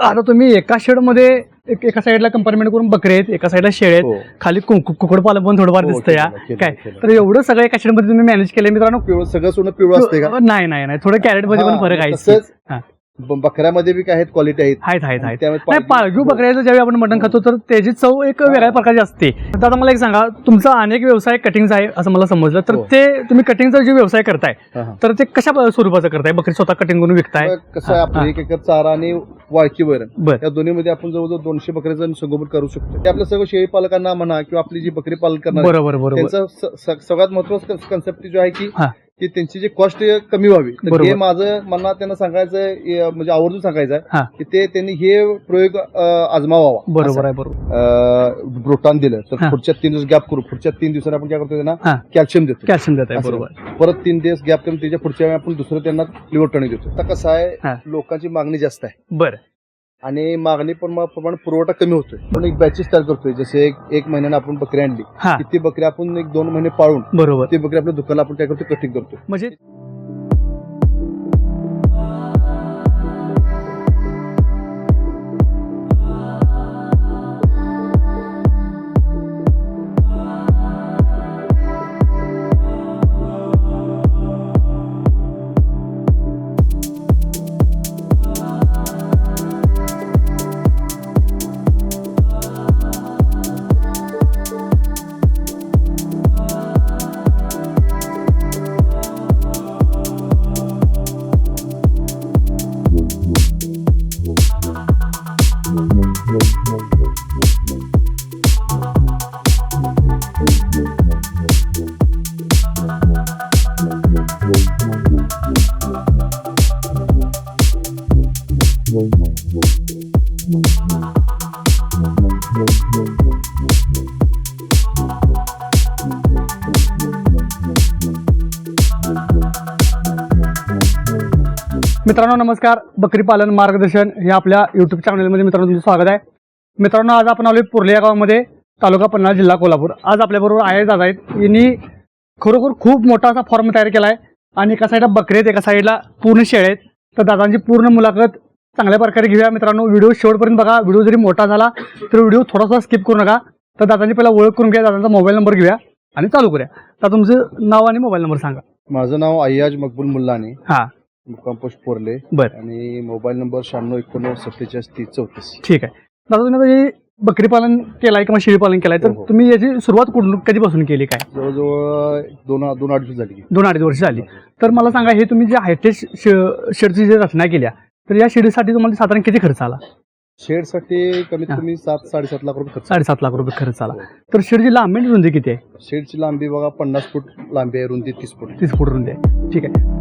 आता तुम्ही एका शेडमध्ये एक एका साईडला कंपार्टमेंट करून बकरे आहेत एका साईडला शेळे आहेत हो. खाली कुकड पालन पण थोडंफार हो, दिसतं या केलं, केलं, काय केलं. तर एवढं सगळं एका शेडमध्ये तुम्ही मॅनेज केलं मित्रांनो पिवळं सगळं सोनं पिवळं असते का नाही नाही नाही थोडं कॅरेटमध्ये पण हा, फरक आहे तसंच हा. ब- बकऱ्यामध्ये बी काय आहेत? क्वालिटी आहेत. आहेत आहेत आहेत. त्यामुळे नाही पाळगू बकऱ्याचं ज्यावेळी आपण मटण खातो तर त्याची चव एक वेगळ्या प्रकारची असते. तर आता मला एक सांगा तुमचा अनेक व्यवसाय कटिंगचा आहे असं मला समजलं तर हो. ते तुम्ही कटिंगचा जे व्यवसाय करताय हा, हा. तर ते कशा स्वरूपाचं करताय? बकरी स्वतः कटिंग करून विकताय? मग कसं आहे आपलं हा. एक एकर चारा आणि वाळकी वैरण. बर. या दोन्हीमध्ये आपण जवळजवळ दोनशे बकऱ्याचं संगोपन करू शकतो. ते आपल्या सगळं शेळी पालकांना म्हणा किंवा आपली जी बकरी पालन करणार बरोबर बरोबर. त्यांचं स- स- सगळ्यात महत्वाचं कन्सेप्ट जो आहे की हा. की त्यांची जी कॉस्ट कमी व्हावी तर. हे माझं मला त्यांना सांगायचं म्हणजे आवर्जून सांगायचं. आहे की ते त्यांनी हे प्रयोग आजमावावा बरोबर आहे बरोबर ब्रोटान दिलं तर. पुढच्या तीन दिवस गॅप करू पुढच्या तीन दिवसांनी आपण काय करतो. त्यांना कॅल्शियम देतो कॅल्शियम देत. बरोबर परत तीन दिवस गॅप करून त्याच्या पुढच्या वेळी आपण दुसरं त्यांना लिव्हर टर्निंग देतो आता कसं. आहे लोकांची मागणी जास्त आहे बरं आणि मागणी पण प्रमाण पुरवठा कमी होतोय. पण एक बॅचेस तयार करतोय. जसे एक एक महिन्याने आपण बकरी आणली. हा. की ती बकरी आपण एक दोन महिने पाळून बरोबर. ती बकरी आपल्या दुकानाला आपण काय करतो कटिंग करतो म्हणजे Thank you. मित्रांनो नमस्कार. बकरी पालन मार्गदर्शन हे आपल्या युट्यूब चॅनलमध्ये मित्रांनो तुमचं स्वागत आहे. मित्रांनो आज आपण आलोय पुर्ले या गावामध्ये तालुका पन्हाळा जिल्हा कोल्हापूर. आज आपल्याबरोबर आहे दादा आहेत. यांनी खरोखर खूप मोठा असा फॉर्म तयार केला आहे आणि एका साईडला बकरी आहेत एका साईडला पूर्ण शेळे आहेत. तर दादांची पूर्ण मुलाखत चांगल्या प्रकारे घेऊया. मित्रांनो व्हिडिओ शेवटपर्यंत बघा. व्हिडिओ जरी मोठा झाला तर व्हिडिओ थोडासा स्किप करू नका. तर दादांची पहिला ओळख करून घ्या. दादांचा मोबाईल नंबर घेऊया. आणि चालू करूया. तर तुमचं नाव आणि मोबाईल नंबर सांगा. माझं नाव अय्याज मकबूल मुल्लानी. हा. मुक्काम पोस्ट पोरले. बरं. आणि मोबाईल नंबर शहाण्णव एकोणनव्वद सत्तेचाळीस तीस चौतीस. ठीक आहे दादा तुम्ही आता हे बकरी पालन केलाय किंवा शेळी पालन केलाय तर हो, हो. तुम्ही याची सुरुवात कुठून कधीपासून केली काय? जवळजवळ दोन दोन अडीच झाली. दोन अडीच वर्ष झाली. तर मला सांगा हे तुम्ही जे हायटेक शेडची जे रचना केल्या तर या शेडीसाठी तुम्हाला साधारण किती खर्च आला? शेडसाठी कमीत हा. कमी सात साडेसात लाख रुपये खर्च साडेसात लाख रुपये खर्च आला. हो. तर शेडची लांबी आणि रुंदी किती आहे? शेडची लांबी बघा पन्नास फूट लांबी आहे रुंदी तीस फूट. तीस फूट रुंदी आहे. ठीक आहे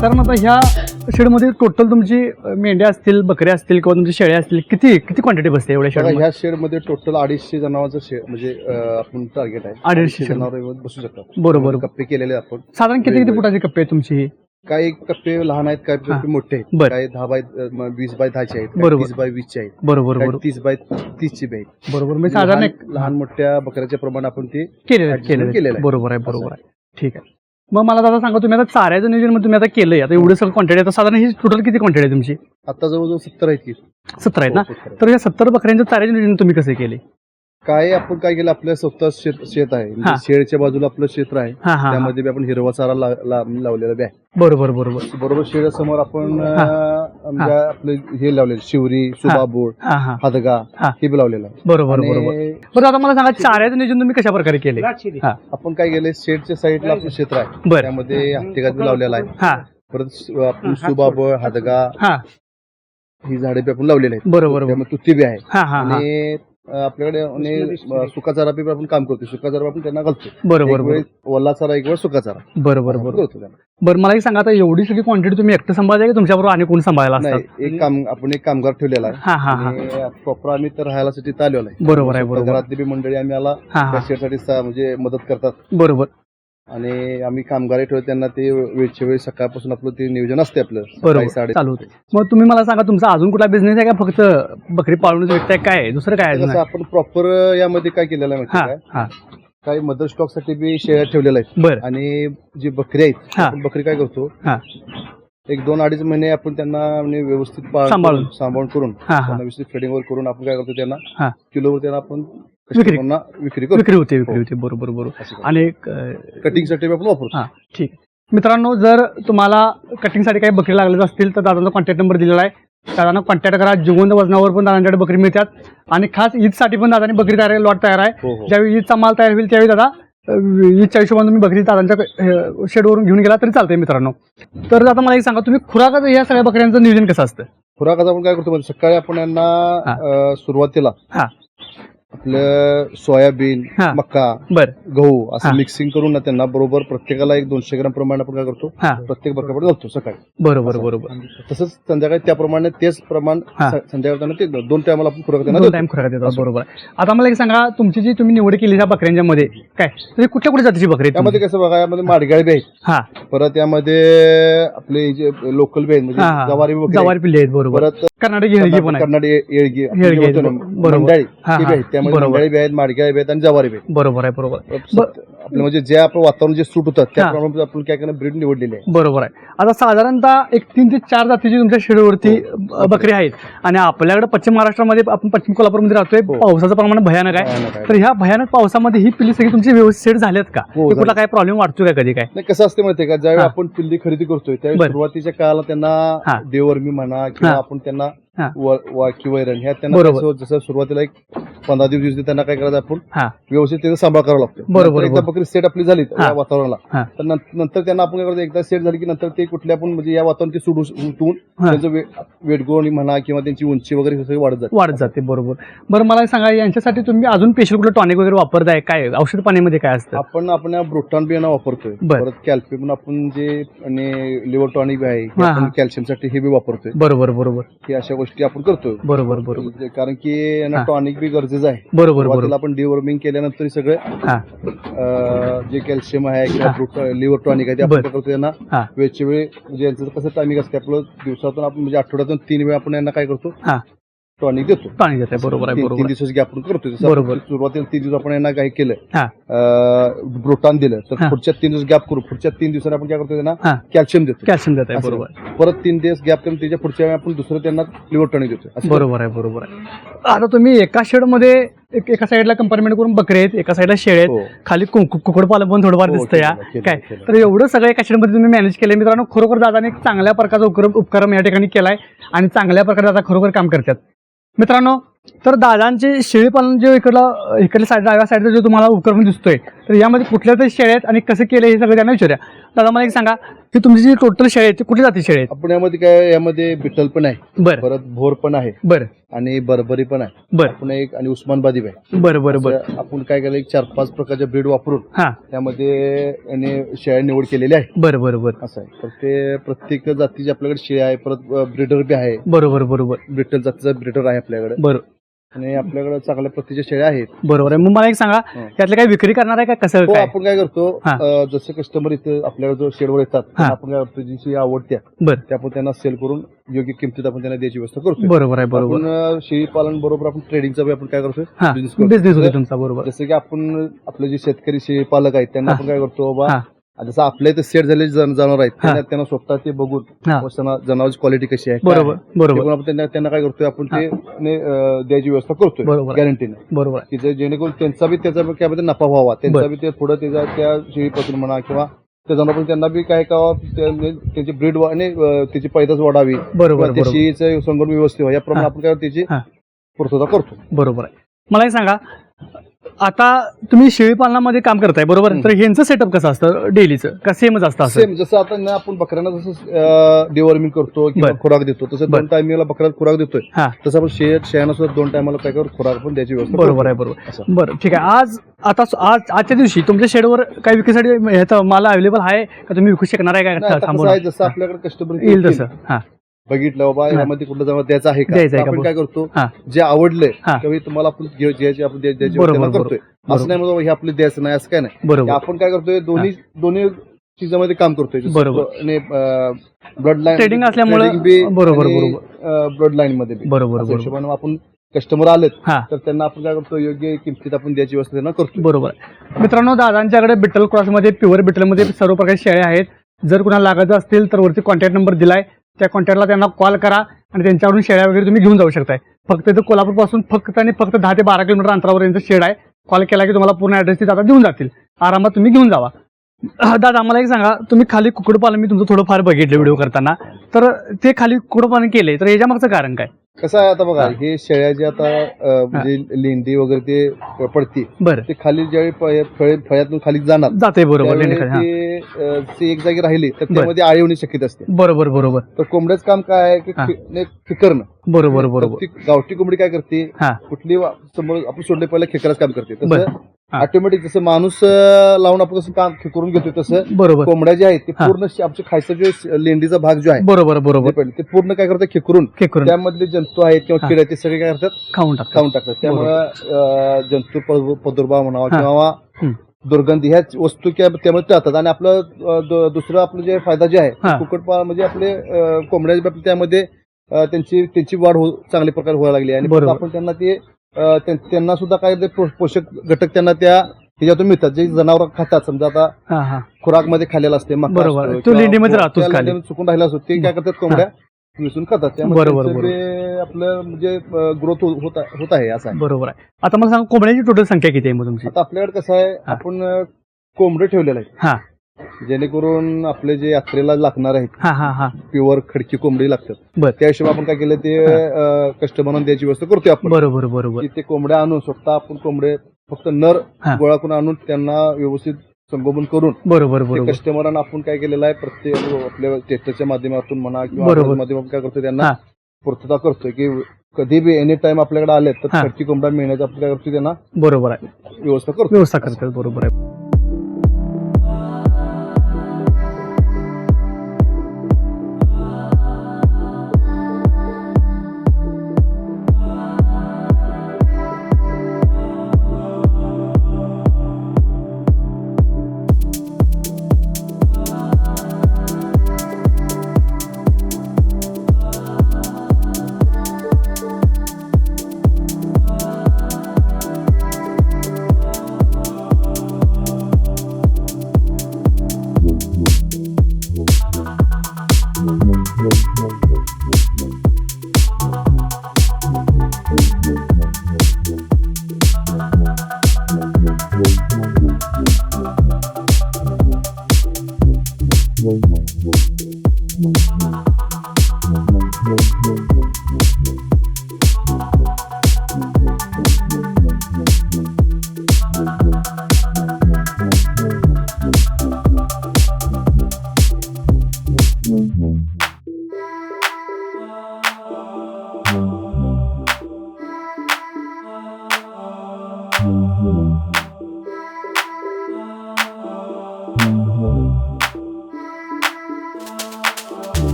साधारणतः ह्या शेडमध्ये टोटल तुमची मेंढ्या असतील बकऱ्या असतील किंवा तुमची शेळ्या असतील किती किती क्वांटिटी बसते एवढ्या शेड ह्या शेडमध्ये टोटल अडीचशे जनावरचं शेड म्हणजे अं, आपण टार्गेट आहे. अडीचशे जनावर. बसू शकतात. बरोबर. कप्पे केलेले आहेत आपण. साधारण किती किती. फुटाची कप्पे आहेत तुमची ही? काही कप्पे लहान आहेत काही. कप्पे मोठे आहेत. बरं. काही दहा बाय अं, वीस बाय दहाचे आहेत काही बरोबर. तीस बाय वीसचे आहेत. बरोबर काही बरोबर. तीस बाय तीसचे बी आहेत. बरोबर. म्हणजे साधारण एक लहान लहान मोठ्या बकऱ्याच्या प्रमाण आपण ते केलेलं आहे, adjustment केलेलं आहे. केलेलं आहे. बरोबर आहे बरोबर आहे. ठीक आहे. मग मला दादा सांगा तुम्ही आता चाऱ्याचं नियोजनमध्ये तुम्ही आता केलंय. आता एवढं सगळं क्वांटिटी आता साधारण ही टोटल किती क्वांटिटी आहे तुमची? आता जवळजवळ सत्तर आहेत की सत्तर आहेत ना? हो, 70 आहेत. तर या सत्तर बकऱ्यांच्या चाऱ्याचे नियोजन तुम्ही कसे केले काय आपण काय केलं आपल्या स्वतः शेत शेत आहे. हा. म्हणजे शेडच्या बाजूला आपलं क्षेत्र आहे. हा हा हा. त्यामध्ये बी आपण हिरवा चारा ला- ला- लावलेला बी आहे. बरोबर बरोबर. बरोबर शेडासमोर आपण हा. अं, म्हणजे आपले हे लावलेले शिवरी सुबाबूड हा. हा हादगा हा. हे बी लावलेलं आहे. बरोबर बरोबर. आणि बरं आता मला सांगा चाऱ्याचं नियोजन तुम्ही कशा प्रकारे केले हा. आपण काय केलंय शेडच्या साईडला आपलं क्षेत्र आहे. बरं. त्यामध्ये हत्तीघात बी लावलेला आहे. हा. परत सु- आपण सुबाबळ हादगा हा. ही झाडे बी आपण लावलेली आहेत. बरोबर बरोबर. त्यामुळे तुती बी आहे. हा हा हा. आणि आपल्याकडे सुका चारा बी आपण काम करतो सुका चारा आपण त्यांना घालतो बरोबर ओला चारा एक वेळ सुका चारा. बरोबर बरोबर. बरं मला एक सांगा आता एवढी सगळी क्वांटिटी तुम्ही एकटं सांभाळताय की तुमच्याबरोबर आणि कोण सांभाळायला एक काम आपण एक कामगार ठेवलेला आहे. हा हा हा. प्रॉपर आम्ही तर राहायला तिथं आलेलो आहे. बरोबर आहे बरोबर. घरातली बी मंडळी आम्ही आला म्हणजे मदत करतात. बरोबर. आणि आम्ही कामगार ठेवतो त्यांना ते वेळच्या वेळी सकाळपासून आपलं ते नियोजन असते आपलं. बरोबर. साडे चालू होते मग तुम्ही मला सांगा तुमचा अजून कुठला बिझनेस आहे का? फक्त बकरी पाळूनच विकताय काय आहे? दुसरं काय अजून? कसं आहे? आपण प्रॉपर यामध्ये काय केलेलं आहे हा माहिती हा. काय काही मदर स्टॉकसाठी बी शेळ्या ठेवलेल्या आहेत. बरं. आणि जी बकरी आहेत हा. आपण बकरी काय करतो? हा. एक दोन अडीच महिने आपण त्यांना म्हणजे व्यवस्थित सांभाळून. सांभाळून करून हा हा. त्यांना व्यवस्थित फिडिंग वर करून आपण काय करतो त्यांना? हा. किलोवर त्यांना आपण विक्री. विक्री करतो. विक्री होते विक्री होते. बरोबर बरोबर. आणि एक, अं, कटिंगसाठी बी आपण वापरतो. हा ठीक. मित्रांनो जर तुम्हाला कटिंगसाठी काही बकरी लागलेच असतील तर दादांचा कॉन्टॅक्ट नंबर दिलेला आहे. दादांना कॉन्टॅक्ट करा. जिवंत वजनावर पण दादांच्याकडे बकरी मिळतात. आणि खास ईदसाठी पण दादाने बकरी तयार लॉट तयार आहे. हो हो. ज्यावेळी ईदचा माल तयार होईल त्यावेळी दादा ईदच्या हिशोबाने तुम्ही बकरी दादांच्या शेडवरून घेऊन गेला तरी चालतंय मित्रांनो. तर आता मला एक सांगा तुम्ही खुराकाचं या सगळ्या बकऱ्यांचं नियोजन कसं असतं? खुराकाचं आपण काय करतो म्हणजे सकाळी आपण यांना हा. सुरुवातीला हा. आपलं सोयाबीन हा. मका बर गहू हा. असं मिक्सिंग करून ना त्यांना बरोबर प्रत्येकाला एक दोनशे ग्राम प्रमाणे आपण काय करतो हा प्रत्येक बकऱ्याकडे घालतो सकाळी बरोबर बरोबर तसंच संध्याकाळी त्याप्रमाणे तेच प्रमाण हा. स- संध्याकाळी त्यांना ते दोन टायमाला आपण खुराक त्यांना दोन देतो. टाइम खुराक देतात बरोबर. आता मला एक सांगा तुमची जी तुम्ही निवड केली त्या बकऱ्यांच्या मध्ये काय तरी कुठल्या कुठल्या जातीची बकरी आहेत त्यामध्ये कसं बघा यामध्ये माडगाळ बी आहेत हा परत यामध्ये आपले जे लोकल बी आहेत म्हणजे हा, हा. बी बकरी जवारी पिल्ले आहेत. बरोबर परत कर्नाटकी हेळगी पण आहे कर्नाटक येळगी आपण येळगी जे आहेत, म्हणतो ना, बरोबर. मंडाळी हा, ते बी हा. आहेत त्यामध्ये बरोबर. मंडाळी बी आहेत बी आहेत आणि जवारी बी आहेत बरोबर आहे बरोबर आहे. सत- आपलं म्हणजे जे वातावरण जे सूट होतं त्याप्रमाणे आपण काय करणं ब्रीड निवडलेली आहे बरोबर आहे आता साधारणतः एक तीन ते चार जातीची तुमच्या शेडवरती ब- बकरी आहेत आणि आपल्याकडे पश्चिम महाराष्ट्रामध्ये आपण पश्चिम कोल्हापूरमध्ये राहतोय हो. पावसाचं प्रमाण भयानक आहे भयानक आहे. तर ह्या भयानक पावसामध्ये ही पिल्ली सगळी तुमची व्यवस्थित सेट झाल्यात का हो, कुठला झाली. काय प्रॉब्लेम वाटतो का कधी काय नाही कसं असते माहितीये का ज्यावेळी हा. आपण पिल्ली खरेदी करतोय त्यावेळी बरं. सुरुवातीच्या काळाला हा. त्यांना देवरमी म्हणा किंवा हा. आपण त्यांना हा. व- वाकी वैरण ह्या त्यांना बरोबर. कसं- जसं सुरुवातीला एक पंधरा दिवस दिवस त्यांना काय करायचं आपण हा व्यवस्थित त्याचा सांभाळ करावा लागतो बरोबर, नंतर एकदा बरोबर. बकरी सेट आपली झाली हा. या वातावरणाला तर नं- नंतर त्यांना आपण काय करतो एकदा सेट झाली की नंतर ते कुठल्या पण म्हणजे या वातावरण ते सुडू उठून हा. त्यांचं वे- म्हणा किंवा त्यांची उंची वगैरे हे सगळी वाढत जाते वाढत जाते बरोबर बरं मला सांगा यांच्यासाठी तुम्ही अजून स्पेशल कुठलं टॉनिक वगैरे वापरताय काय औषध पाण्यामध्ये काय असतं आपण आपण या ब्रोटान बियाणं वापरतोय बरं. परत कॅल्शियम आपण जे आणि लिव्हर टॉनिक बी आहे हे हा, आपण हा. कॅल्शियमसाठी हे बी वापरतोय बरोबर बरोबर हे अशा गोष्टी आपण करतोय. बरोबर बरोबर. म्हणजे कारण की यांना हा. टॉनिक बी गरजेचं आहे. बरोबर सुरुवातीला बरोबर आपण डिवॉर्मिंग केल्यानंतर हे सगळं हा. अं, जे कॅल्शियम आहे. किंवा लिव्हर टॉनिक आहे ते आपण बरं. काय करतो त्यांना हा. वेळच्या वेळी म्हणजे यांचं कसं टायमिंग असते आपलं दिवसातून आपण म्हणजे आठवड्यातून तीन वेळा आपण यांना काय करतो? हा. टॉनिक देतो पाणी देत आहे बरोबर आहे तीन बरोबर तीन. दिवसाची गॅप आपण करतो जसं बरोबर. आपण सुरुवातीला तीन दिवस आपण यांना काय केलं हा ब्रोटान दिलं तर हा. पुढच्या तीन दिवस गॅप करू पुढच्या तीन दिवसांनी आपण काय करतो त्यांना कॅल्शियम देतो कॅल्शियम देत आहे असं. बरोबर. परत तीन दिवस गॅप करून त्याच्या पुढच्या वेळी आपण दुसरं त्यांना लिव्हर टॉनिक देतो असं बरोबर आहे बरोबर आहे आता तुम्ही एका शेडमध्ये एक- एका साईडला कंपार्टमेंट करून बकरे आहेत एका साईडला शेड आहेत हो. खाली कुकड पालन पण थोडंफार हो, दिसतं या केलं, केलं, काय केलं. तर एवढं सगळं एका शेडमध्ये तुम्ही मॅनेज केलंय मित्रांनो खरोखर दादाने एक चांगल्या प्रकारचा उपक्रम उपक्रम या ठिकाणी केलाय आणि चांगल्या प्रकारे दादा खरोखर काम करतात मित्रांनो तर दादांचे शेळीपालन जे इकडलं इकडल्या साईड डाव्या साईडचा जो तुम्हाला उपक्रम दिसतोय तर यामध्ये कुठल्या तरी शेळ्या आहेत आणि कसं केलं हे सगळं त्यांना विचारूया. दादा मला एक सांगा की तुमची जी टोटल शेळ्या आहेत ती कुठली जाती शेळ्या आपण यामध्ये काय यामध्ये बिटल पण आहे. बरं. परत भोर पण आहे. बरं. आणि बरबरी पण आहे. बरं. आपण एक आणि उस्मानबादी आहे. बरं बरं बरं. असं आपण काय केलं एक चार पाच प्रकारच्या ब्रीड वापरून हां. त्यामध्ये याने शेळ्या निवड केलेली आहे. बरं बरं बरं. असं आहे. तर ते प्रत्येक जातीची आपल्याकडे शेळ्या आहे परत ब्रिडर बी आहे. बरोबर बरोबर. ब्रिटल जातीचा ब्रिडर आहे आपल्याकडे. बरं. आणि आपल्याकडे चांगल्या प्रतीच्या शेळ्या आहेत. बरोबर आहे. मग मला एक सांगा. त्यातले काही विक्री करणार आहे का? कसं हो काय? आपण काय करतो हा. अं, जसे कस्टमर इथे आपल्याकडे जो शेडवर येतात हा. त्यांना आपण काय करतो आवडत्या बरं. त्या आपण त्यांना सेल करून योग्य किमतीत आपण त्यांना द्यायची व्यवस्था करतो बरोबर आहे बरोबर. आपण अं, शेळी पालन बरोबर आपण ट्रेडिंगचा बी आपण काय करतो हा. बिझनेस होते तुमचा बरोबर. जसं की आपण आपले जे शेतकरी शेळी पालक आहेत त्यांना हा. आपण काय करतो बाबा जसं आपल्या इथे सेट झालेले जन- जनावर आहेत त्यांना त्यांना स्वतः ते बघून हा. व त्यांना जनावरची क्वालिटी कशी आहे काय बरोबर आहे, ते बरोबर आपण त्यांना त्यांना काय करतोय आपण ते ने, अं, द्यायची व्यवस्था करतोय बरोबर. गॅरंटीने बरोबर आहे. की जे- जेणेकरून त्यांचा बी त्याचा बी त्यामध्ये नफा व्हावा त्यांचा. बी ते पुढे त्याच्या त्या शेळीपासून म्हणा किंवा त्या जनावर त्यांना बी काय का त्यांची ब्रीड आणि अं, त्याची पैदास वाढावी बरोबर किंवा बरोबर शेळीचं संगोपन व्यवस्थित व्हावं याप्रमाणे हा. आपण काय त्याची हा. पूर्तता करतो बरोबर आहे मला सांगा आता तुम्ही शेळी पालनामध्ये काम करताय बरोबर. तर ह्यांचं सेटअप कसं असतं डेलीचं का सेमच असतं असं सेम जसं आता ना आपण बकऱ्यांना जसं डिवॉर्मिंग करतो किंवा बरं. खुराक देतो तसं बरं. दोन टायमिंगला बकऱ्याला खुराक देतोय हा. तसं आपण शेळ शेळ्यांना सुद्धा दोन टायमाला काय करू खुराक पण द्यायची व्यवस्था बरोबर. आहे बरोबर असं. बरं ठीक आहे आज आता आज आजच्या दिवशी तुमच्या शेडवर काही विक्रीसाठी ह्याचा माल अवेलेबल आहे का तुम्ही विकू शकणार आहे नाही, का आता कसं थांबून आहे जसं आपल्याकडे कस्टमर येईल तसं हा बघितलं बाबा. यामध्ये कुठलं जनावर द्यायचं आहे का आहे? आपण काय करतो हा. जे आवडलंय हा. किंवा हे तुम्हाला आपण जे- जे- आपण द्या- द्यायची बरोबर, व्यवस्था बरोबर. करतोय असं नाही म्हणजे हे आपलं द्यायचं नाही असं काय नाही बरोबर आपण काय करतोय दोन्ही दोन्ही चीजामध्ये काम करतोय बरोबर. ब्लड लाईन Trading असल्यामुळं- बरोबर, ब्लड लाईन मध्ये बी. बरोबर असं बरोबर हिशोबाने आपण कस्टमर आलेत हा तर त्यांना आपण काय करतो योग्य किमतीत आपण द्यायची व्यवस्था त्यांना करतो बरोबर. मित्रांनो दादांच्याकडे बिट्टल क्रॉसमध्ये प्युअर बिट्टलमध्ये सर्व प्रकारचे शेळ्या आहेत जर कुणाला लागत असतील तर वरती कॉन्टॅक्ट नंबर दिलाय त्या कॉन्टॅक्टला त्यांना कॉल करा आणि त्यांच्याकडून शेळ्या वगैरे तुम्ही घेऊन जाऊ शकताय. फक्त इथं कोल्हापूरपासून फक्त आणि फक्त दहा ते बारा किलोमीटर अंतरावर यांचं शेड आहे. कॉल केला की तुम्हाला पूर्ण ऍड्रेस दादा देऊन जातील. आरामात तुम्ही घेऊन जावा. दादा मला एक सांगा तुम्ही खाली कुक्कुटपालन मी तुमचं थोडंफार बघितलं व्हिडिओ करताना. तर ते खाली कुक्कुटपालन केले तर याच्या मागचं कारण काय? कसं आहे आता बघा हा. शेळ्या जे आता अं, म्हणजे लेंडी वगैरे ते पडती बरं ते खाली ज्यावेळी प- फळे फळ्यातून खाली जाणार जाते बरोबर त्यावेळी लेंडीखाली, हा. ते अं, ते एक जागी राहिली तर. त्यामध्ये आळी होण्याची शक्यता असते बरोबर बरोबर तर कोंबड्याचं काम काय आहे की हा. फि- ने- फिकरणं बरोबर बरोबर तर ती गावठी कोंबडी काय करते हा कुठली वा- समोर आपण सोडले पहिला खेकराच काम करते. तसं. ऑटोमॅटिक जसं माणूस लावून आपण कसं काम करून घेतो तसं बरोबर कोंबड्या जे आहेत ते. पूर्ण आमच्या खायचा जो लेंडीचा भाग जो आहे बरोबर बरोबर ते पूर्ण काय करतात खेकरून त्यामधले जंतू आहेत किंवा. किड आहेत ते सगळे काय करतात खाऊन टाक खाऊन टाकतात त्यामुळे जंतू प- प्रादुर्भाव म्हणावा. किंवा. दुर्गंधी ह्या वस्तू क्या- त्यामध्ये टाळतात आणि आपलं दुसरं आपलं जे फायदा जे आहे. कुक्कुटपालन म्हणजे आपले बाबतीत त्यामध्ये त्यांची त्यांची वाढ हो चांगल्या प्रकारे व्हायला लागली आणि. आपण त्यांना ते त्यांना सुद्धा पो- पोषक घटक त्यांना त्या ह्याच्यातून मिळतात जे जनावर खातात. समजा आता हा हा. खुराकमध्ये खाल्लेला असते मका बरोबर. तो लेंडीमध्ये चुकून राहिला असतो ते काय करतात कोंबड्या मिसळून खातात. त्यामुळे बरोबर, आपलं म्हणजे ग्रोथ होत होत आहे असं आहे. बरोबर आहे. आता मला सांगा कोंबड्याची टोटल संख्या किती आहे मग तुमची? आता आपल्याकडे कसं आहे हा. आपण कोंबडे ठेवलेले आहेत हा. जेणेकरून आपले जे यात्रेला लागणार आहेत हा हा हा प्युअर खडकी कोंबडी लागतात बर. त्या हिशोब आपण काय केलं ते कस्टमरना द्यायची व्यवस्था करतोय आपण बरोबर बरोबर की ते कोंबड्या आणून स्वतः आपण कोंबडे फक्त नर हा. गोळा करून आणून त्यांना व्यवस्थित संगोपन करून बरोबर ते बरोबर कस्टमरांना आपण काय केलेलं आहे प्रत्येक आपल्या टेस्टच्या माध्यमातून म्हणा किंवा बरोबर. आपल्या माध्यमातून काय करतो त्यांना हा. पूर्तता करतोय की कधी बी एनी टाइम आपल्याकडे आले तर हा. खडकी कोंबडा मिळण्याचं आपण काय करतो त्यांना बरोबर आहे व्यवस्था करतो व्यवस्था करतात बरोबर आहे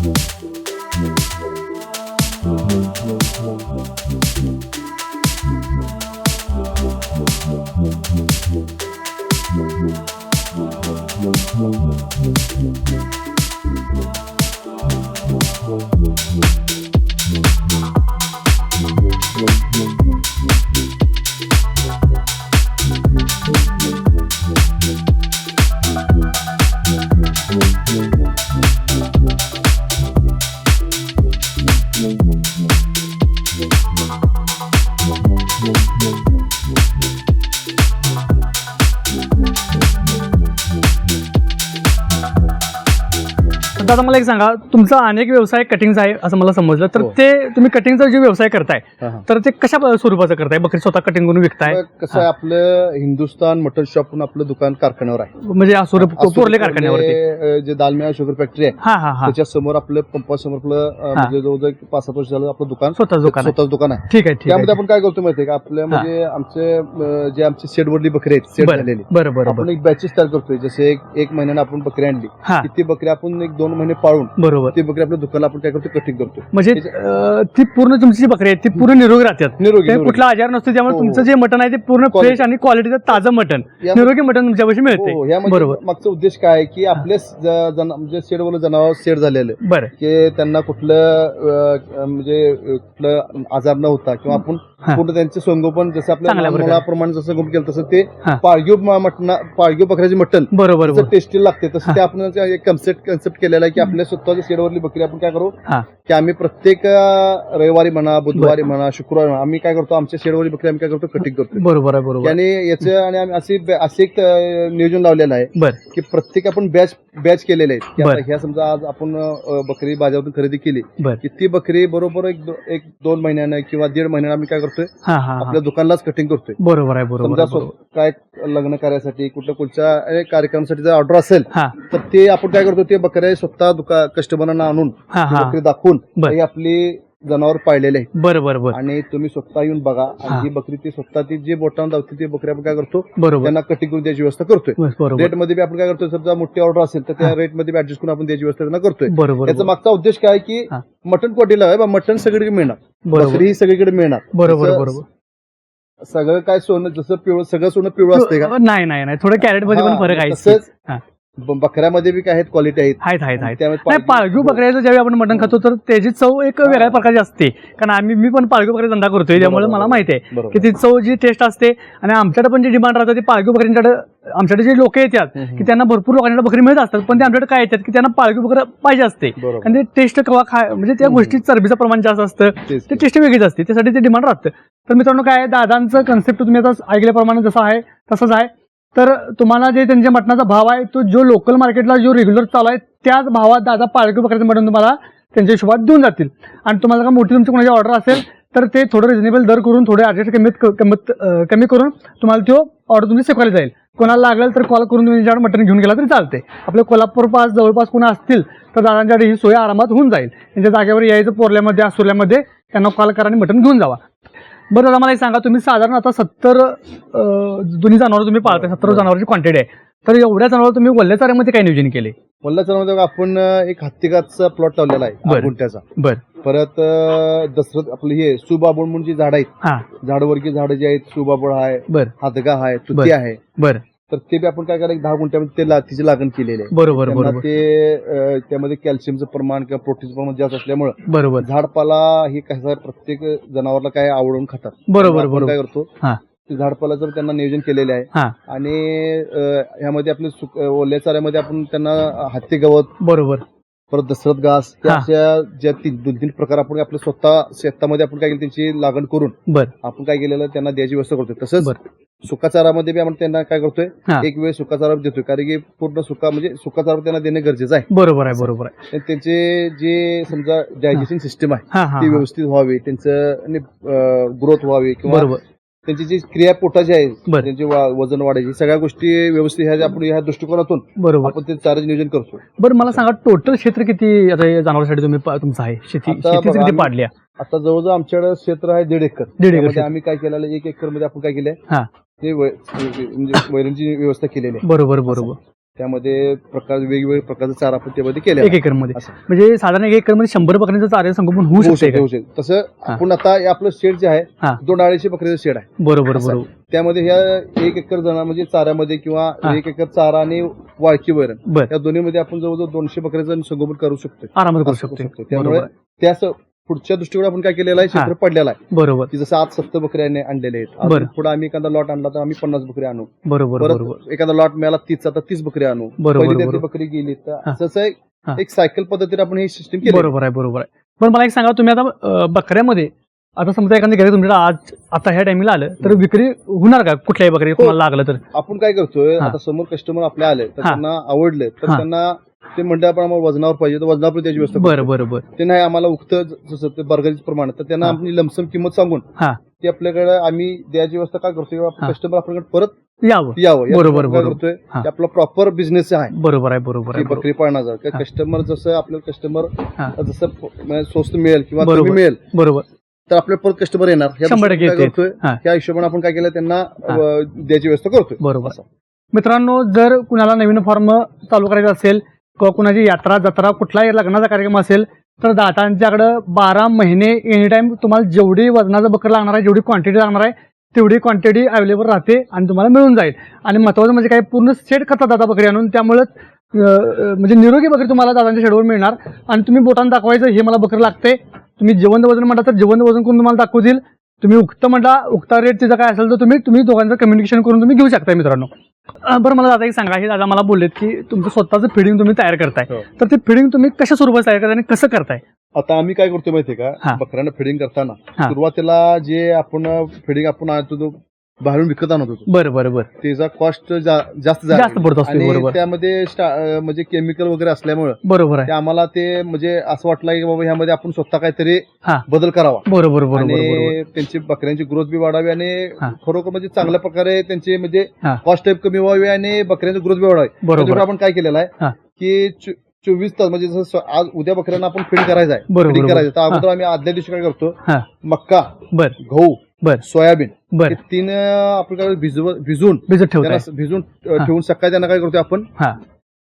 Thank. Yardım एक सांगा तुमचा अनेक व्यवसाय कटिंगचा आहे असं मला समजलं. तर हो. ते तुम्ही कटिंगचा जे व्यवसाय करताय हा, हा. तर ते कशा स्वरूपाचं करताय? बकरी स्वतः कटिंग करून विकताय? कसं आहे आपलं हिंदुस्थान मटन शॉप म्हणून आपलं दुकान कारखान्यावर आहे. म्हणजे पोरले कारखान्यावरती. अं, जे दालमिया शुगर फॅक्टरी आहे हा हा हा. त्याच्यासमोर आपलं पंपासमोर आपलं अं, हा. म्हणजे जवळजवळ एक पाच सात वर्ष झालं आपलं दुकान. स्वतःच दुकान आहे. स्वतःच दुकान आहे. ठीक आहे ठीक त्यामध्ये आहे आपण काय करतो माहितीये का? आपल्या म्हणजे आमचे अं, जे आमचे शेडवरली बकरी आहेत सेट बरं झालेली. बरं बरं आपण बरं. एक बॅचेस तयार करतोय. जसे एक एक महिन्याने आपण बकरी आणली. हा. की ती बकरी आपण एक दोन महिने पाळून बरोबर ती बकरी आपल्या दुकानाला आपण काय करतो कटिंग करतो म्हणजे अं, ती पूर्ण तुमची जी बकरी आहे ती पूर्ण निरोगी राहतात निरोगी. कुठला आजार नसतो त्यामुळे हो, तुमचं हो. जे मटन आहे ते पूर्ण Quality. फ्रेश आणि क्वालिटीचं ताजं मटन या- निरोगी मटन तुमच्यापाशी हो, हो. मिळते यामध्ये बरोबर मागचा उद्देश काय आहे की आपले म्हणजे शेडवर जनावर सेट झालेलं बरं की त्यांना कुठलं अं, म्हणजे अं, कुठलं आजार न होता किंवा आपण हा. पूर्ण त्यांचे संगोपन जसं आपल्या प्रकारे. मुलाप्रमाणे जसं संगोपन केलं तसं ते हा. पाळगीव म- मटणा पाळगीव बकऱ्याचे मटण बरोबर बरोबर टेस्टी लागते तसं ते आपण एक कन्सेप्ट कन्सेप्ट केलेला आहे की आपल्या स्वतःच्या शेडवरली बकरी आपण काय करू? हा. की आम्ही प्रत्येक अं, रविवारी म्हणा बुधवारी म्हणा शुक्रवारी म्हणा आम्ही काय करतो? आमच्या शेडवरली बकरी आम्ही काय करतो? कटिंग करतो बरोबर आहे बरोबर. याने याचं आणि आम्ही असे असे एक अं, नियोजन लावलेलं आहे बर. की प्रत्येक आपण बॅच बॅच केलेले आहेत. की आता बरं. ह्या समजा आज आपण अं, बकरी बाजारातून खरेदी केली. बर. की ती बकरी बरोबर एक दो- एक दोन महिन्यानं किंवा दीड महिन्यानं आम्ही काय करतोय? हा हा हा. आपल्या दुकानालाच कटिंग करतोय. बरोबर आहे बरोबर समजा आहे, बरोबर. स्व- काय लग्न कार्यासाठी कुठल्या कुठच्या अं, कार्यक्रमासाठी जर ऑर्डर असेल हा. तर ते आपण काय करतो ते बकऱ्या स्वतः दुका कस्टमरांना आणून हा ती बकरी दाखवून बरं. हे आपली जनावर पाळलेले आहेत. बरं बरं बरं. आणि तुम्ही स्वतः येऊन बघा. हा. आणि ही. बकरी ती स्वतः ती जे बोटानं दावते ती बकरी आपण काय करतो बरोबर. त्यांना कटिंग करून द्यायची व्यवस्था करतोय. बरोबर. रेटमध्ये बी आपण काय करतोय समजा मोठी ऑर्डर असेल तर त्या हा. रेटमध्ये ऍडजस्ट करून आपण द्यायची व्यवस्था त्यांना करतोय. बरोबर याचा बरोबर मागचा उद्देश काय आहे की हा. मटन क्वालिटीला आहे मटन सगळीकडे मिळणार. बरोबर. बकरी ही सगळीकडे मिळणार. बरोबर जसं बरोबर. सगळं काय सोनं जसं पिवळं सगळं सोनं पिवळं असते का? नाही नाही नाही. थोडं कॅरेटमध्ये पण हा, फरक आहे. तसंच हा. ब- बकऱ्यामध्ये बी काय आहेत? क्वालिटी आहेत. आहेत आहेत आहेत. त्यामुळे नाही पाळगू बकऱ्याचं ज्यावेळी आपण मटण खातो तर त्याची चव एक वेगळ्या प्रकारची असते. कारण आम्ही मी पण पाळगू बकरी धंदा करतोय त्यामुळे बरोबर, मला माहिती आहे बरोबर. की ती चव जी टेस्ट असते आणि आमच्याकडे पण जी डिमांड राहते ती पाळगू बकऱ्यांच्याकडे आमच्याकडे जे लोक येतात हम्म, हम्म. की त्यांना भरपूर लोकांना बकरी मिळत असतात पण ते आमच्याकडे काय येतात की त्यांना पाळगू बकरी पाहिजे असते. बरोबर. आणि ते टेस्ट कवा खाय म्हणजे त्या. गोष्टीत चरबीचं प्रमाण जास्त असतं तेच ते टेस्ट वेगळीच असते त्यासाठी ते डिमांड राहतं. तर मित्रांनो काय आहे, दादांचं कन्सेप्ट तुम्ही आता ऐकल्याप्रमाणे जसं आहे तसंच आहे. तर तुम्हाला जे त्यांच्या मटणाचा भाव आहे तो जो लोकल मार्केटला जो रेग्युलर चालू आहे त्याच भावात दादा पाळगू बकऱ्याचं मटण तुम्हाला त्यांच्या हिशोबात देऊन जातील. आणि तुम्हाला का मोठी तुमची कोणाची ऑर्डर असेल तर ते थोडं रिजनेबल दर करून थोडे ॲडजस्ट कमीत कमीत कमी करून तुम्हाला तो ऑर्डर तुमची स्वीकारली जाईल. कोणाला लागेल तर कॉल करून तुम्ही त्यांच्याकडे मटण घेऊन गेला तरी चालते आपल्या कोल्हापूर पास जवळपास कोणी असतील तर दादांच्याकडे ही सोय आरामात होऊन जाईल. त्यांच्या जागेवर यायचं पोरल्यामध्ये आसुरल्यामध्ये त्यांना कॉल करा आणि मटण घेऊन जावा. बरं दादा मला एक सांगा तुम्ही साधारण आता सत्तर दोन्ही जनावर तुम्ही पाळताय सत्तर जनावरची क्वांटिटी आहे. तर एवढ्या जनावर तुम्ही वल्ल्या चाऱ्यामध्ये काय नियोजन केले वल्लाचरमध्ये आपण एक हत्तीगाचा प्लॉट लावलेला आहे गुंठ्याचा बर. परत दसरथ आपलं हे सुबाबुळ म्हणून जी झाड आहेत हा. झाडवर्गीय झाडं जी आहेत सुबाबुळ आहे हातगा आहे तुती. आहे. बर. तर ते बी आपण काय करायला एक दहा गुंठ्यामध्ये ते ला- तिची लागण केलेली आहे. बरोबर त्यांना बरोबर. ते अं, त्यामध्ये कॅल्शियमचं प्रमाण किंवा प्रोटीनचं प्रमाण जास्त असल्यामुळे बरोबर. झाडपाला ही कसं आहे, प्रत्येक जनावरला काय आवडून खातात. बरोबर आपण बरोबर. काय करतो हा. ते झाडपालाचं त्यांना नियोजन केलेले आहे हा. आणि अं, ह्यामध्ये आपले सुक- अं, ओल्या चाऱ्यामध्ये आपण त्यांना हत्ती गवत बरोबर. परत दसरथ घास या हा. अशा ज्या तीन दोन तीन प्रकार आपण आपल्या स्वतः शेतामध्ये आपण काय केलं त्यांची लागण करून बर. आपण काय केलेलं त्यांना द्यायची व्यवस्था करतोय. तसंच बर. सुकाचारामध्ये बी आपण त्यांना काय करतोय एक वेळ सुकाचारा देतोय. कारण की पूर्ण सुका म्हणजे सुकाचारा त्यांना देणे गरजेचं आहे. बरोबर आहे बरोबर आहे. त्यांचे जे समजा डायजेशन सिस्टम आहे ती. व्यवस्थित व्हावी त्यांचं ग्रोथ व्हावी किंवा बरोबर. त्यांची जी क्रिया पोटाची आहे बर. त्यांचे वा- वजन वाढायची सगळ्या गोष्टी व्यवस्थित ह्या आपण ह्या दृष्टिकोनातून बरोबर. आपण ते चाराचे नियोजन करतो. बरं मला सांगा टोटल क्षेत्र किती आता हे जनावरांसाठी तुम्ही पा- तुमचं आहे? शेती आता शेतीच बघा, किती आम्ही- पाडल्या आता जवळजवळ आमच्याकडे क्षेत्र आहे दीड एकर. दीड एकर त्यामध्ये क्षेत्र. आम्ही काय केलेलं आहे, एक एकरमध्ये आपण काय केलंय हा. ते वै- म्हणजे वैरणची व्यवस्था केलेली आहे. बरोबर बरोबर. त्यामध्ये प्रकार वेगवेगळे प्रकारचा चारा आपण त्यामध्ये केले एक एकरमध्ये असं. म्हणजे साधारण एक एकरमध्ये शंभर बकऱ्यांचं चारे संगोपन होऊ होऊ शकते शकते का? होऊ शकते तसं. आपण आता हे आपलं शेड जे आहे दोन अडीचशे बकऱ्याचं शेड आहे बरोबर असं. बरोबर त्यामध्ये ह्या एक एकर जणा म्हणजे चाऱ्यामध्ये किंवा हा. एक एकर चारा आणि वाळकी वैरण बर या दोन्हीमध्ये आपण जवळजवळ दोनशे बकऱ्याचं संगोपन करू शकतो आरामात करू शकतो. त्यामुळे त्या स- पुढच्या दृष्टिकोन आपण काय केलेलं आहे हा. क्षेत्र पडलेलं आहे बरोबर की जसं आज सत्तर बकऱ्या आणले- आणलेले आहेत पुढे आम्ही एखादा लॉट आणला तर आम्ही पन्नास बकरी आणू बरोबर एखादा लॉट मिळाला तीस आता तीस बकरी आणू बरोबर. बकरी गेली तर हा. असंच एक- हा. सायकल पद्धतीने आपण ही सिस्टीम केली बरोबर आहे बरोबर आहे पण मला एक सांगा तुम्ही आता बकऱ्यामध्ये आता समजा एखाद्या घरी तुमच्याकडे आज आता ह्या टाइमला आलं तर विक्री होणार का कुठल्याही बकरी तुम्हाला लागलं तर आपण काय करतोय हा. आता समोर कस्टमर आपल्या आले तर हा. त्यांना आवडलं तर हा. त्यांना ते म्हणते आपण आम्हाला वजनावर पाहिजे तर वजनावर त्याची व्यवस्था बरं बरं बरं ते नाही आम्हाला उक्त जसं ते बर्गरीच प्रमाण तर त्यांना हा. आपली लमसम किंमत सांगून हा. ती आपल्याकडे आम्ही द्यायची व्यवस्था काय करतोय हा. कस्टमर आपल्याकडे परत यावं यावं यासाठी बरोबर, आपण काय बरोबर. करतोय हा. आपला प्रॉपर बिझनेस आहे बरोबर आहे बरोबर आहे बरोबर. बकरी पाळण्याचा हा. कस्टमर जसं आपल्याला कस्टमर हा. जसं म्हणजे स्वस्त मिळेल किंवा बरोबर. मिळेल बरोबर तर आपल्याला परत कस्टमर येणार या शंभर दृष्टीने टक्के काय येतील. करतोय हा. त्या हिशोबाने आपण काय केलं त्यांना. अं, द्यायची व्यवस्था करतोय बरोबर. मित्रांनो जर कुणाला नवीन फॉर्म चालू करायचा असेल किंवा कुणाची यात्रा जत्रा कुठलाही लग्नाचा कार्यक्रम असेल तर दातांच्याकडं बारा महिने एनी टाईम तुम्हाला जेवढी वजनाचं बकर लागणार आहे जेवढी क्वांटिटी लागणार आहे तेवढी क्वांटिटी अवेलेबल राहते आणि तुम्हाला मिळून जाईल. आणि महत्वाचं म्हणजे काय पूर्ण सेट करतात दादा बकरी आणून त्यामुळं म्हणजे निरोगी बकरी तुम्हाला दादांच्या शेडवर मिळणार. आणि तुम्ही बोटांना दाखवायचं हे मला बकरी लागते तुम्ही जेवण वजन म्हणता तर जेवण वजन करून तुम्हाला दाखवतील? तुम्ही उक्त म्हणता उक्ता रेट तिचा काय असेल तर तुम्ही तुम्ही दोघांचं कम्युनिकेशन करून तुम्ही घेऊ शकता मित्रांनो बरं मला दादा एक सांगा हे दादा मला बोललेत की तुमचं स्वतःचं फिडिंग तुम्ही तयार करताय हो. तर ते फिडिंग तुम्ही कशा स्वरूपात तयार करताय आणि कसं करताय आता आम्ही काय करतो माहितीये हा. का बकऱ्यांना फिडिंग करताना हा. सुरुवातीला जे आपण फिडिंग आपण आणतो तो बाहेरून विकत आणत होतो बरं बरं बरं त्याचा कॉस्ट जास्त झाला. जास्त पडत असतो, आणि बरोबर. त्यामध्ये स्टा- अं, म्हणजे केमिकल वगैरे असल्यामुळे बरोबर आहे आम्हाला ते म्हणजे असं वाटलं की बाबा ह्यामध्ये आपण स्वतः काहीतरी हा. बदल करावा बरोबर बरोबर बरोबर आणि त्यांची बकऱ्यांची ग्रोथ बी वाढावी आणि हा. खरोखर म्हणजे चांगल्या प्रकारे त्यांचे म्हणजे हा. कॉस्ट टाईप कमी व्हावी आणि बकऱ्यांची ग्रोथ बी वाढावी बरोबर आपण काय केलेलं हा. आहे की चो- चोवीस तास म्हणजे जसं स्व- आज उद्या बकऱ्यांना आपण फीड करायचं आहे बरोबर, feeding बरोबर. करायचं तर अगोदर आम्ही आदल्या दिवशी काय करतो हा. मक्का बर गहू बर. सोयाबीन. बर. हे तीन अं, आपण काय भिजव भिजून भिजत ठेवताय. त्यांना भिजून अं, हा. ठेवून सकाळी त्यांना काय करतो आपण हा.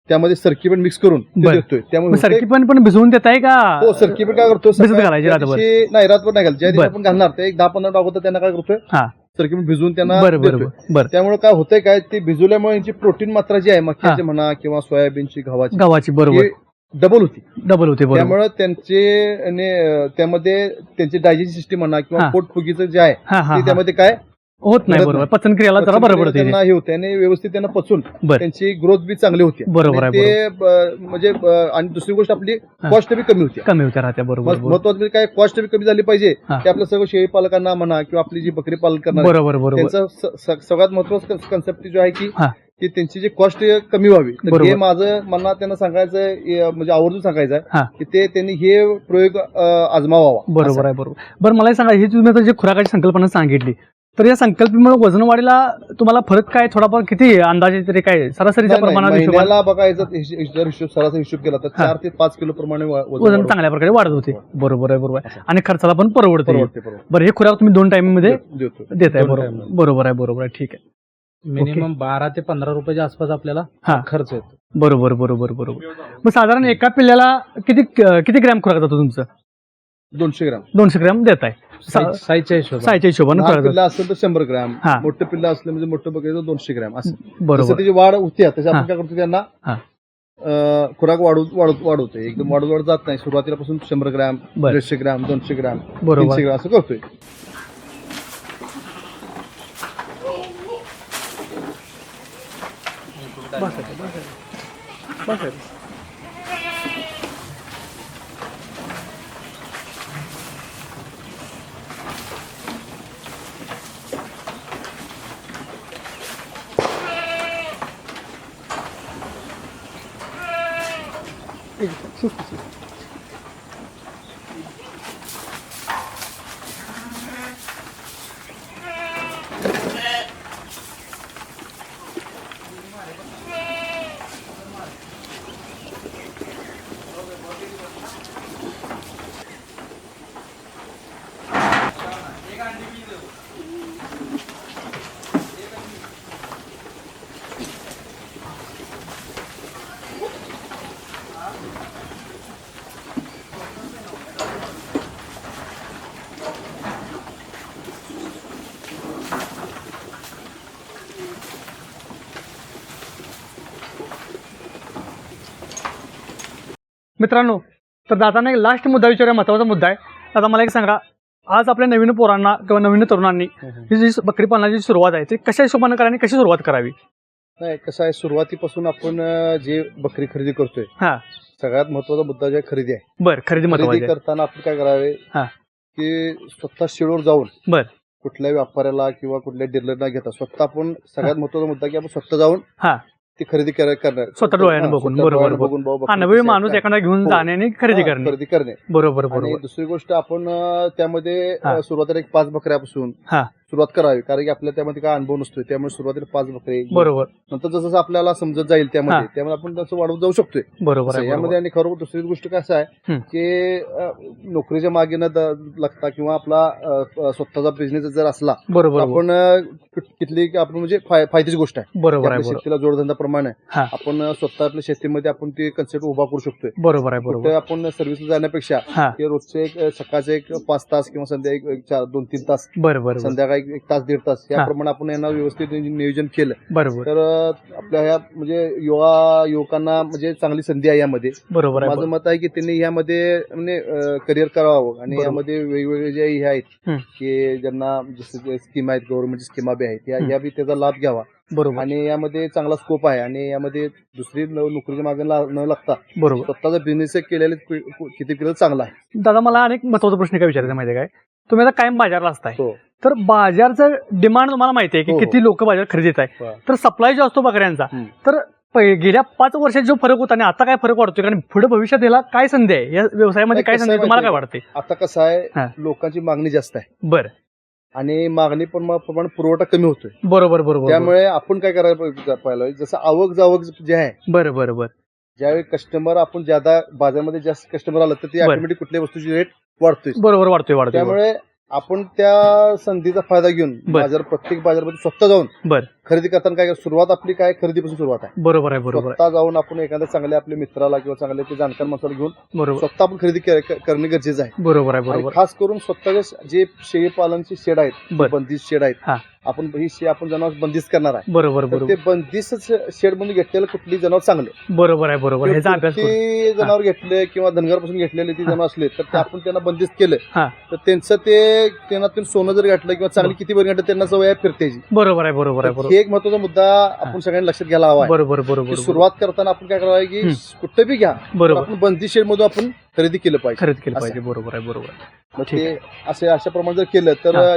त्यामध्ये सरकी पण मिक्स करून ते बर. देतोय. मग त्यामुळे सरकी पण पण भिजवून देताय का? हो सरकी पण काय करतो भिजत सकाळी- घालायची त्या रात्रभर? दिवशी- नाही रातभर नाही घाल ज्या दिवशी बर. आपण घालणार ते एक दहा पंधरा अगोदर त्यांना काय करतोय? हा. सरकी पण भिजवून त्यांना बरं बरं देतोय. बरं. बरं. त्यामुळे काय होतंय काय ते भिजवल्यामुळे यांची प्रोटीन मात्रा जी आहे मक्याची म्हणा किंवा सोयाबीनची गव्हाची गव्हाची बरोबर. डबल होती डबल होते बरोबर त्यामुळे त्यांचे त्यामध्ये त्यांची डायजेस्ट सिस्टीम म्हणा किंवा हा. पोटफुगीचं जे आहे हा हा ते हा. त्यामध्ये काय होत नाही बरोबर नाही. पचन क्रियाला जरा बरं पडते त्यांना हे होते आणि व्यवस्थित त्यांना पचून बर त्यांची ग्रोथ बी चांगली होती बरोबर आणि आहे, ते ब- म्हणजे ब- आणि दुसरी गोष्ट आपली. कॉस्ट बी कमी होती कमी होत्या राहत्या बरोबर बरोबर महत्वाचं म्हणजे काय कॉस्ट बी कमी झाली पाहिजे हा. ते आपल्या सर्व शेळी पालकांना म्हणा किंवा आपली जी बकरी पालन करणार बरोबर बरोबर त्यांचं स- स- सगळ्यात महत्वाचं कन्सेप्ट जो आहे की हा. की त्यांची जी कॉस्ट कमी व्हावी. तर बरोबर. हे माझं मनात त्यांना सांगायचं म्हणजे आवर्जून सांगायचं हा. आहे की ते त्यांनी हे प्रयोग अं, आजमावावा. बरोबर आहे बरोबर. बरं मला हे सांगा ही तुम्ही आता जी खुराकाची संकल्पना सांगितली तर या संकल्पनेमुळे वजन वाढीला तुम्हाला फरक काय? थोडाफार किती अंदाजे तरी काय? सरासरीच्या नाही, नाही, प्रमाणात हिशोबाने महिन्याला बघायचं हिश- हिश- जर हिशोब सरासरी हिशोब केला तर हा. चार ते पाच किलो प्रमाणे वा- वजन वजन वाढवतं. चांगल्या प्रकारे वाढत होते. बरोबर आहे बरोबर आहे. आणि खर्चाला पण परवडते. परवडते परवडते. बरं हे खुराक तुम्ही दोन टाइममध्ये देतो- देतो. देताय दोन बरोबर. time. बरोबर आहे बरोबर आहे. ठीक आहे. मिनिमम बारा ते पंधरा रुपयाच्या आसपास आपल्याला हा. खर्च येतो. बरोबर बरोबर बरोबर. मग साधारण एका पिल्ल्याला किती किती ग्रॅम खुराक जातो तुमचं? दोनशे ग्राम. दोनशे ग्रॅम देताय साईज- साईजच्या हिशोबाने. सायच्या हिशोबाने लहान खुराक पिल्ला असेल तर शंभर ग्रॅम. हा. मोठं पिल्ला असलं म्हणजे मोठं बघायचं दोनशे ग्रॅम. असं. जसं बरोबर त्याची वाढ होते हा. आपण काय करतो त्यांना हा. अं, खुराक वाढवत वाढवत वाढवतो एकदम वाढत वाढत जात नाही. सुरुवातीला पासून शंभर ग्रॅम बरं. दीडशे ग्रॅम दोनशे ग्रॅम बरोबर. तीनशे ग्रॅम असं करतोय. 맞아요, 맞아요. 맞아요. 여기, 수수, 수수. मित्रांनो तर दादांना एक लास्ट मुद्दा विचारूया महत्त्वाचा मुद्दा आहे. आता मला एक सांगा आज आपल्या नवीन पोरांना किंवा नवीन तरुणांनी ही जी बकरी पालनाची सुरुवात आहे ती कशा हिशोबाने करावी आणि कशी सुरुवात करावी? नाही कसं आहे सुरुवातीपासून आपण जे बकरी खरेदी करतोय हा. सगळ्यात महत्त्वाचा मुद्दा जो खरेदी आहे. बर खरेदी खरेदी करताना आपण काय करावे हा. की स्वतः शेडवर जाऊन बर. कुठल्याही व्यापाऱ्याला किंवा कुठल्या डीलरला घेता स्वतः आपण सगळ्यात महत्त्वाचा मुद्दा की आपण स्वतः जाऊन हा. ती खरेदी कर- करणार स्वतः डोळ्यानं हा, बघून, बरोबर. बघून आहे, माणूस. एखादा घेऊन हो. जाणे आणि खरेदी हा, करणे खरेदी करणे बरोबर बरोबर दुसरी गोष्ट आपण त्यामध्ये हा. सुरुवातीला एक पाच बकऱ्यापासून हा. सुरुवात करावी कारण की आपल्याला त्यामध्ये काय अनुभव नसतोय त्यामुळे सुरुवातीला पाच बकरे बरोबर नंतर जसं जसं आपल्याला समजत जाईल. त्यामध्ये त्यामुळे आपण तसं वाढवत जाऊ शकतोय बरोबर आहे यामध्ये बरोबर. आणि खरोखर दुसरी गोष्ट कसं आहे हम्म. की अं, नोकरीच्या मागे न द- लागता किंवा आपला अं, स्वतःचा बिझनेस जर असला तर बरोबर बरोबर. आपण अं, कुठ- कितली आपण म्हणजे फाय- फायद्याची गोष्ट आहे बरोबर आहे आपल्या बरोबर शेतीला जोडधंदाप्रमाणे हा. आपण अं, स्वतः आपल्या शेतीमध्ये आपण ते कन्सेप्ट उभा करू शकतोय बरोबर आहे कुठे बरोबर आपण सर्व्हिसला जाण्यापेक्षा हा ते रोजचे एक अं, सकाळचे एक पाच तास किंवा संध्या एक एक चार दोन तीन तास बरं बरं बरं. संध्याकाळी एक- एक तास दीड तास याप्रमाणे आपण यांना व्यवस्थित नियोजन केलं बरोबर तर आपल्या ह्या म्हणजे युवा युवकांना म्हणजे चांगली संधी आहे यामध्ये बरोबर आहे माझं. मत आहे की त्यांनी यामध्ये म्हणजे करिअर करावं आणि बरोबर. यामध्ये वेगवेगळे जे हे आहेत. की ज्यांना जसं स्कीम आहेत गव्हर्नमेंट स्कीमा बी आहेत. या बी त्याचा लाभ घ्यावा बरोबर. आणि यामध्ये चांगला स्कोप आहे. आणि यामध्ये दुसरी नोकरीच्या मागे ला- न लागता बरोबर. स्वतःचा बिझनेस केलेले किती केलं चांगला आहे. दादा मला अनेक महत्त्वाचा प्रश्न काय विचारायचा माहिती काय? तुम्ही आता कायम बाजारला असताय. हो. तर बाजारचं डिमांड तुम्हाला माहिती आहे की हो, हो. किती लोक बाजार खरेदीत आहे हो. तर सप्लाय जो असतो बकऱ्यांचा हम्म. तर गेल्या पाच वर्षात जो फरक होता आणि आता काय फरक वाटतोय कारण पुढे भविष्यात याला काय संधी आहे? या व्यवसायामध्ये काय संधी आहे? आहे तुम्हाला काय वाटते आता कसं हा. आहे लोकांची मागणी जास्त आहे. बरं. आणि मागणी पण प्रमाण पुरवठा कमी होतोय. बरोबर बरोबर त्यामुळे आपण काय करायला पाहिजे- पाहिलं जसं आवक जावक जे आहे. बरं बरं बरं. ज्यावेळी कस्टमर आपण ज्यादा बाजारामध्ये जास्त कस्टमर आलं तर ती. ऑटोमॅटिक कुठल्याही वस्तूची रेट वाढतोय. बरोबर वाढतोय वाढतोय त्यामुळे आपण त्या संधीचा फायदा घेऊन. बाजार प्रत्येक बाजारमध्ये स्वतः जाऊन बरं. खरेदी करताना काय सुरुवात आपली काय? खरेदीपासून सुरुवात आहे. बरोबर आहे बरोबर आहे. स्वतः जाऊन आपण एखाद्या चांगल्या आपल्या मित्राला किंवा चांगल्या ते जाणकार माणसाला घेऊन बरोबर. स्वतः आपण खरेदी के- क- करणे गरजेचं आहे. बरोबर आहे आणि बरोबर खास करून स्वतःचे जे शेळी पालनची शेड आहेत बरं. बंदिस्त शेड आहेत. आपण ही शे आपण जनावर बंदिस्त करणार आहे. बरोबर तर ते बरोबर. बंदिस्त शेडमध्ये घेतलेलं कुठली जनावर चांगलं? बरोबर आहे बरोबर. ह्याचा अभ्यास करू. ते जनावर घेतले किंवा धनगरपासून घेतलेले ती जनावर असले तर ते हा. आपण त्यांना बंदिस्त केलं हा. तर त्यांचं ते त्यांना ते सोनं जर घातलं किंवा चांगली किती बरं घातलं त्यांना सवय आहे फिरतेची बरोबर आहे बरोबर आहे बरोबर. हे एक महत्त्वाचा मुद्दा आपण सगळ्यांनी लक्षात घ्यायला हवा बरोबर बरोबर. सुरुवात करताना आपण काय करावं की. कुठं बी घ्या. बरोबर. आपण बंदिस्त शेड मधून आपण खरेदी केलं पाहिजे. खरेदी केलं. पाहिजे. बरोबर आहे बरोबर ते असे अशा प्रमाणे जर केलं तर हा.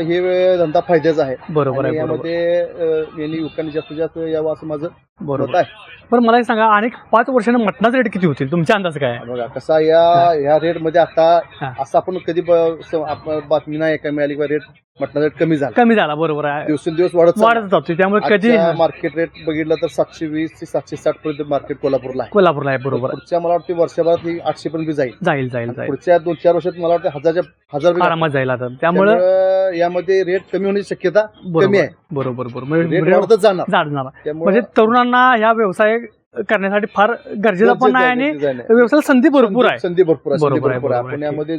धंदा फायद्याचा आहे. बरोबर आहे यामध्ये युवकांनी जास्तीत जास्त यावं असं माझं बरोबर. आहे. पण मला एक सांगा अनेक पाच वर्षांना मटणाचे रेट किती होतील? तुमच्या अंदाज काय? बघा कसा या ह्या रेटमध्ये आता. असं आपण कधी बातमी नाही का मिळाली का रेट मटणा रेट कमी झाला. कमी झाला बरोबर आहे. दिवसेंदिवस वाढत वाढत जातो त्यामुळे कधी मार्केट रेट बघितलं तर सातशे वीस ते सातशे साठ पर्यंत मार्केट कोल्हापूरला आहे. कोल्हापूरला आहे बरोबर. पुढच्या मला वाटते वर्षभरात ही आठशे पर्यंत जाईल. जाईल जाईल जाईल. पुढच्या दोन चार वर्षात मला वाटतं हजारच्या हजार आरामात जाईल आता. त्यामुळे यामध्ये रेट कमी होण्याची शक्यता कमी आहे. बरोबर बरोबर. म्हणजे वाढतच जाणार. जाणार. म्हणजे तरुणांना ह्या व्यवसाय करण्यासाठी फार गरजेचा पण आहे आणि व्यवसायाला संधी भरपूर आहे. संधी भरपूर आहे आपण. यामध्ये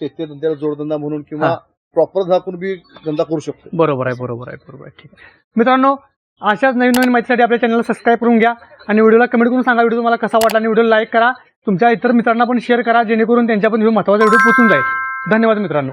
शेती धंद्याला जोडधंदा म्हणून किंवा. प्रॉपर झाकून बी धंदा करू शकतो. बरोबर आहे बरोबर आहे बरोबर आहे ठीक आहे. मित्रांनो अशाच नवीन नवीन माहितीसाठी आपल्या चॅनलला सबस्क्राईब करून घ्या आणि व्हिडिओला कमेंट करून सांगा व्हिडिओ तुम्हाला कसा वाटला आणि व्हिडिओ लाईक करा. तुमच्या इतर मित्रांना पण शेअर करा जेणेकरून त्यांच्या पण महत्त्वाचा व्हिडिओ पोहोचून जाईल. धन्यवाद मित्रांनो.